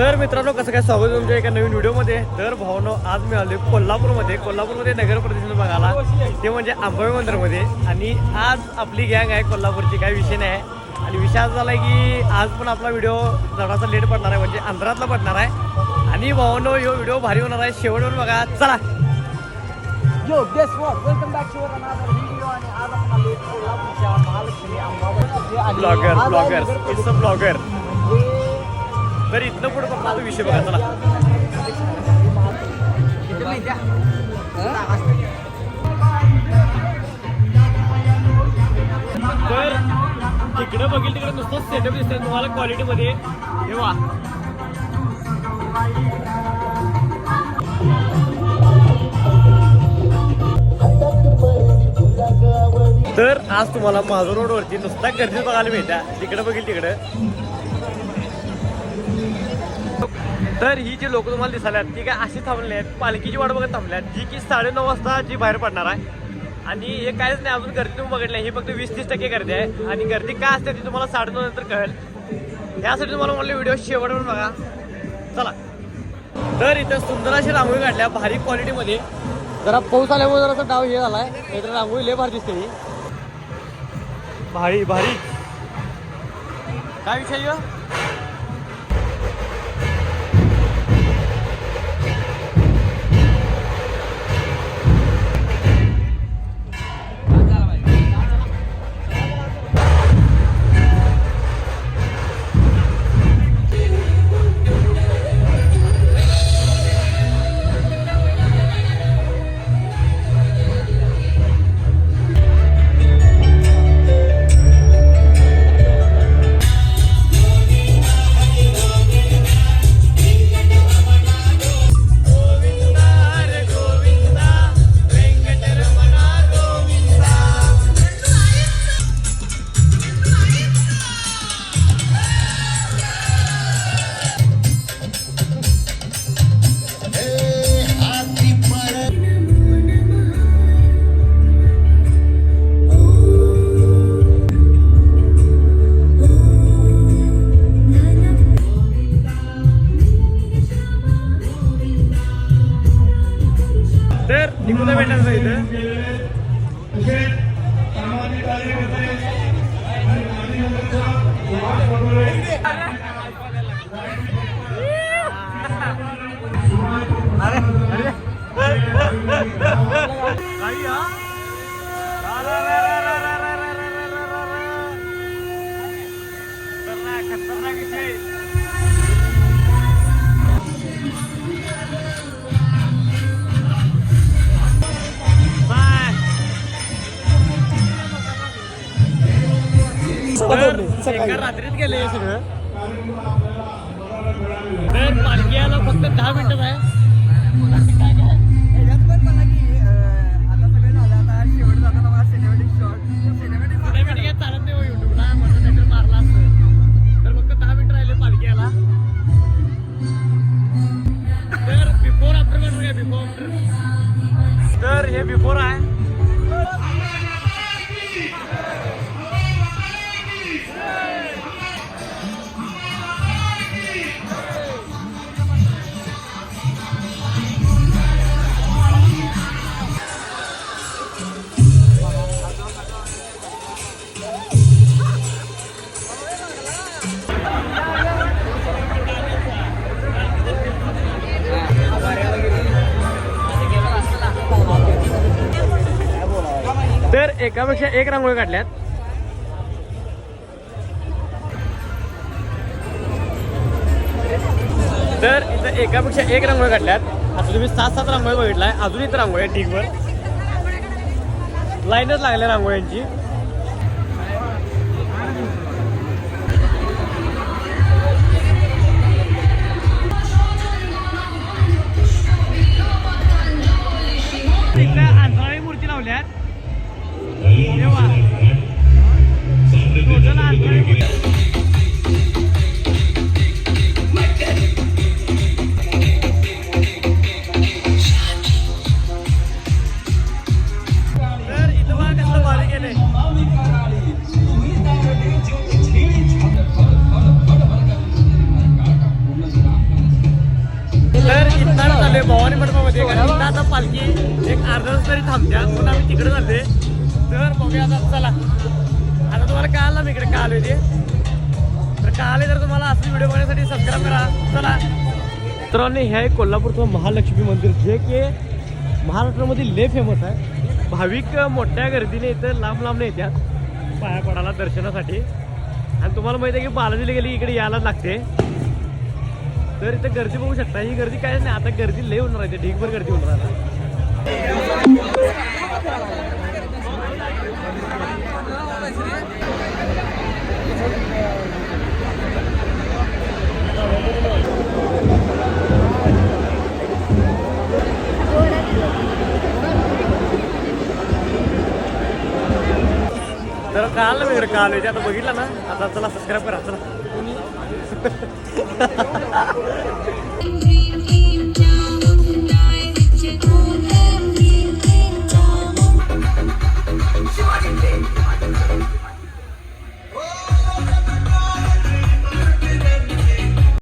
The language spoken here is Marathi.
कसं काय स्वागत आहे तुमच्या एका नवीन व्हिडिओमध्ये? तर भावनो आज मी आलोय कोल्हापूरमध्ये. कोल्हापूरमध्ये नगर परिषद बघायला. ते म्हणजे आंबोळी मंदिरमध्ये. आणि आज आपली गँग आहे कोल्हापूरची. काही विषय नाही. आहे आणि विषय आज झाला की आज पण आपला व्हिडिओ जरासा लेट पडणार आहे. म्हणजे अंधारातला पडणार आहे. आणि भावनो ह्यो व्हिडिओ भारी होणार आहे. शेवटवर बघा. चला. Yo, guess what? Welcome back to another video. आणि आज आपण आलोय कोल्हापूरच्या Mahalakshmi blogger blogger it's blogger तर इथनं पुढे पप्पा आता विषय बघा चला. तर तिकडे बघील तिकडे नुसतं सेटअप दिसतंय. तुम्हाला क्वालिटीमध्ये ठेवा तर आज तुम्हाला माझं रोडवरती नुसता गर्दी बघायला मिळत्या. तिकडे बघील तिकडे. तर ही जी लोक तुम्हाला दिसायला ती काय अशी थांबले आहेत. पालखीची वाट बघत थांबल्यात जी की साडेनऊ वाजता जी बाहेर पडणार आहे. आणि हे काहीच नाही अजून गर्दी तुम्ही बघितलं ही फक्त वीस तीस टक्के गर्दी आहे. आणि गर्दी काय असते ती तुम्हाला साडेनऊ नंतर कळेल. यासाठी तुम्हाला म्हणलं व्हिडिओ शेवटवर बघा. चला. तर इथं सुंदर अशी रांगोळी काढल्या भारी क्वालिटीमध्ये जरा पाऊस आल्यामुळे जरासा डाव हे झालाय. नाहीतर रांगोळी लय भारी दिसते ही. भारी भारी. काय विषय भाई हाँ खतरनाक खतरनाक इथे रात्रीत गेले हे सगळं तर आलं फक्त दहा मिनिटच आहे एकापेक्षा एक रांगोळी काढल्यात. तर इथं एकापेक्षा एक रांगोळी काढल्यात. आता तुम्ही सात सात रांगोळी बघितलाय. अजून इथं रांगोळी आहे ढीगवर लाईनच लागल्या रांगोळ्यांची. चाललोय भवानी मंडपामध्ये कारण आता पालखी एक अर्धा तास तरी थांबत्या म्हणून आम्ही तिकडे जाते तर बघूया आता चला. आता तुम्हाला कळालं ना मी इकडे का आलोय ते. तर कळाले तर तुम्हाला असली व्हिडिओ बघण्यासाठी सबस्क्राईब करा. चला. मित्रांनो हे आहे कोल्हापूरचं महालक्ष्मी मंदिर जे की महाराष्ट्रामध्ये लय फेमस आहे. भाविक मोठ्या गर्दीने इथं लांब लांब येतात. पाया पडायला दर्शनासाठी. आणि तुम्हाला माहिती आहे की बालाजीला गेली इकडे यायलाच लागते. तर इथं गर्दी बघू शकता. ही गर्दी काय नाही आता गर्दी लय होणार आहे. ढीगभर गर्दी होणार आहे तर काल मी काल आता बघितलं ना. आता चला सबस्क्राईब करा चला. どうも。